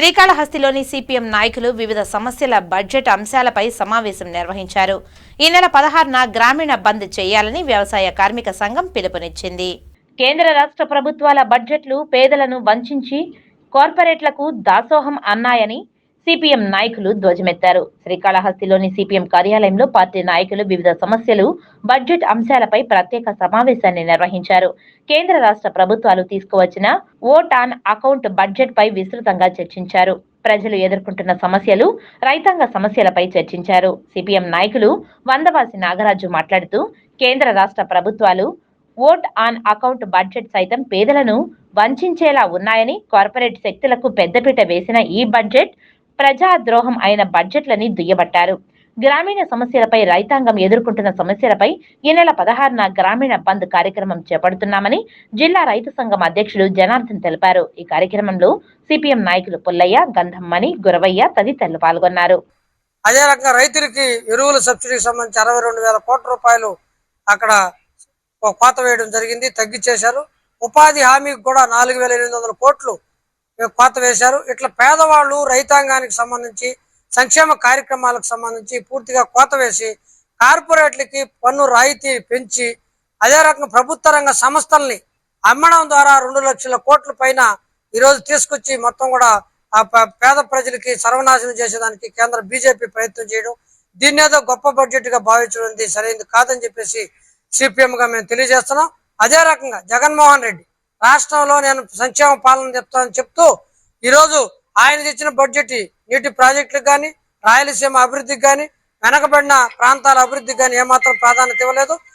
శ్రీకాళహస్తిలోని CPM నాయకులు వివిధ సమస్యల బడ్జెట్ అంశాలపై సమావేశం నిర్వహించారు. ఈ నెల పదహారున గ్రామీణ బంద్ చేయాలని వ్యవసాయ కార్మిక సంఘం పిలుపునిచ్చింది. కేంద్ర రాష్ట్ర ప్రభుత్వాల బడ్జెట్లు పేదలను వంచి కార్పొరేట్లకు దాసోహం అన్నాయని సిపిఎం నాయకులు ధ్వజమెత్తారు. శ్రీకాళహస్తిలోని సిపిఎం కార్యాలయంలో పార్టీ నాయకులు వివిధ సమస్యలు బడ్జెట్ అంశాలపై ప్రత్యేక సమావేశాన్ని నిర్వహించారు. కేంద్ర రాష్ట్ర ప్రభుత్వాలు తీసుకువచ్చిన ఓట్ ఆన్ అకౌంట్ బడ్జెట్ పై విస్తృతంగా చర్చించారు. ప్రజలు ఎదుర్కొంటున్న సమస్యలు రైతాంగ సమస్యలపై చర్చించారు. సిపిఎం నాయకులు వందవాసి నాగరాజు మాట్లాడుతూ కేంద్ర రాష్ట్ర ప్రభుత్వాలు ఓట్ ఆన్ అకౌంట్ బడ్జెట్ సైతం పేదలను వంచేలా ఉన్నాయని కార్పొరేట్ శక్తులకు పెద్దపీట వేసిన ఈ బడ్జెట్ ప్రజాద్రోహం అయిన బడ్జెట్లని దుయ్యబట్టారు. గ్రామీణ సమస్యలపై రైతాంగం ఎదుర్కొంటున్న సమస్యలపై ఈ నెల పదహారున గ్రామీణ బంద్ కార్యక్రమం చేపడుతున్నామని జిల్లా రైతు సంఘం అధ్యక్షుడు జనార్దన్ తెలిపారు. ఈ కార్యక్రమంలో సిపిఎం నాయకులు పుల్లయ్య గంధమ్మని గురవయ్య తదితరులు పాల్గొన్నారు. అదే రకంగా రైతులకి ఎరువుల సబ్సిడీకి సంబంధించి అరవై రెండు వేల కోట్ల రూపాయలు అక్కడ కోత వేయడం జరిగింది తగ్గించేశారు ఉపాధి హామీకి కూడా నాలుగు వేల ఎనిమిది వందల కోట్లు కోత వేశారు. ఇట్లా పేదవాళ్ళు రైతాంగానికి సంబంధించి సంక్షేమ కార్యక్రమాలకు సంబంధించి పూర్తిగా కోత వేసి కార్పొరేట్లకి పన్ను రాయితీ పెంచి అదే రకంగా ప్రభుత్వ రంగ సంస్థల్ని అమ్మడం ద్వారా రెండు లక్షల కోట్ల పైన ఈరోజు తీసుకొచ్చి మొత్తం కూడా ఆ పేద ప్రజలకి సర్వనాశనం చేసేదానికి కేంద్ర బీజేపీ ప్రయత్నం చేయడం దీన్ని ఏదో గొప్ప బడ్జెట్గా భావించడం సరైనది కాదని చెప్పేసి సిపిఎం గా మేము తెలియజేస్తున్నాం. అదే రకంగా జగన్మోహన్ రెడ్డి రాష్ట్రంలో నేను సంక్షేమ పాలన చెప్తానని చెప్తూ ఈరోజు ఆయన తెచ్చిన బడ్జెట్ నీటి ప్రాజెక్టులకు కానీ రాయలసీమ అభివృద్ధికి కానీ వెనకబడిన ప్రాంతాల అభివృద్ధికి కానీ ఏమాత్రం ప్రాధాన్యత ఇవ్వలేదు.